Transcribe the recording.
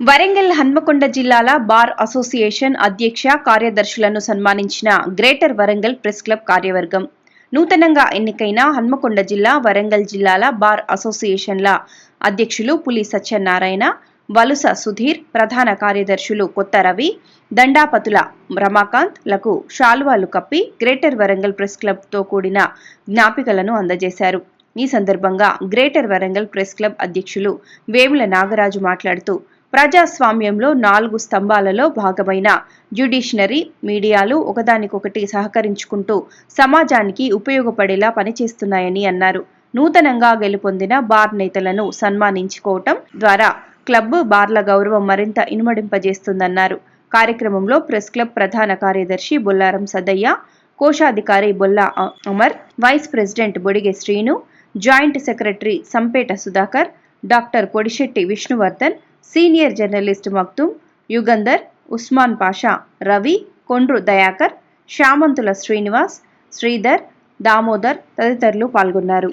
వరంగల్ హన్మకొండ జిల్లాల bar association అధ్యక్ష కార్యదర్శులను సన్మానించిన గ్రేటర్ వరంగల్ ప్రెస్ క్లబ్ కార్యవర్గం. నూతనంగా ఎన్నికైన హన్మకొండ జిల్లా వరంగల్ జిల్లాల బార్ అసోసియేషన్ల అధ్యక్షులు పులి సత్యనారాయణ వలుస సుధీర్ ప్రధాన కార్యదర్శులు కొత్త రవి దండాపతుల రమాకాంత్లకు శాలువాలు కప్పి గ్రేటర్ వరంగల్ ప్రెస్ క్లబ్తో కూడిన జ్ఞాపికలను అందజేశారు. ఈ సందర్భంగా గ్రేటర్ వరంగల్ ప్రెస్ క్లబ్ అధ్యక్షులు వేముల నాగరాజు మాట్లాడుతూ ప్రజాస్వామ్యంలో నాలుగు స్తంభాలలో భాగమైన జ్యుడిషనరీ మీడియాలు ఒకదానికొకటి సహకరించుకుంటూ సమాజానికి ఉపయోగపడేలా పనిచేస్తున్నాయని అన్నారు. నూతనంగా గెలుపొందిన బార్ నేతలను సన్మానించుకోవటం ద్వారా క్లబ్ బార్ల గౌరవం మరింత ఇనుమడింపజేస్తుందన్నారు. కార్యక్రమంలో ప్రెస్ క్లబ్ ప్రధాన కార్యదర్శి బొల్లారం సదయ్య కోశాధికారి Bolla Amar vice president Bodige Srinu joint secretary Sampeta Sudhakar doctor Kodisetti Vishnuvardhan senior journalist Maktum Yugandhar Usman Pasha Ravi Kondru Dayakar Shamanthula Srinivas Sridhar Damodar తదితరులు పాల్గొన్నారు.